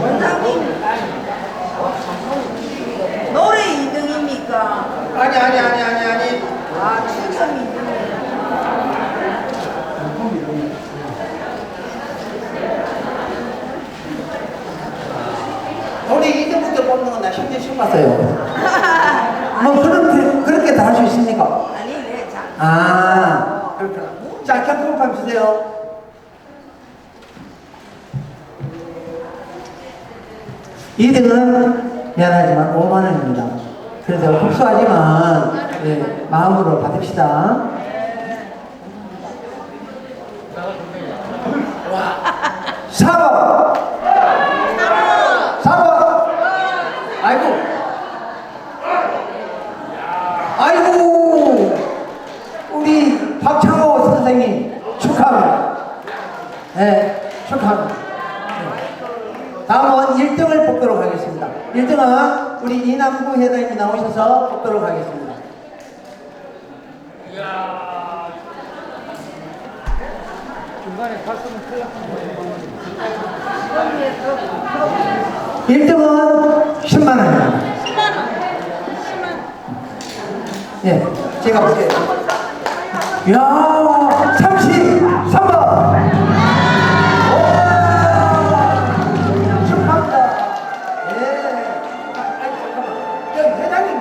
원장님 노래 2등입니까? 아니 아니 아니 아니 아니 아 추첨 2등 우리 이때부터 뽑는 건나 현재 처음 봤어요 뭐 그렇게 그렇게 다 할 수 있습니까? 아니 네 자. 아 그렇구나 자 캠프판 주세요. 이등은 미안하지만 5만 원입니다. 그래서 흡수하지만 네, 마음으로 받읍시다. 4번 4번 아이고 아이고 우리 박창호 선생님 축하합니다 네 축하합니다 네. 다음은 1등을 뽑도록 하겠습니다 1등은 우리 이남구 회장님이 나오셔서 뽑도록 하겠습니다 일등은 10만 원입니다. 10만 원 10만 예, 제가 볼게요. 이야,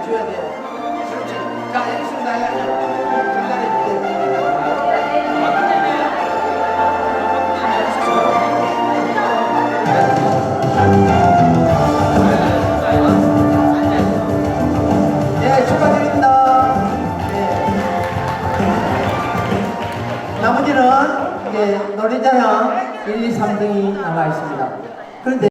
줘야 돼요. 자. 전달해주세요. 네, 축하드립니다. 네. 나머지는 이제 노래자랑 1, 2, 3등이 남아 있습니다. 그런데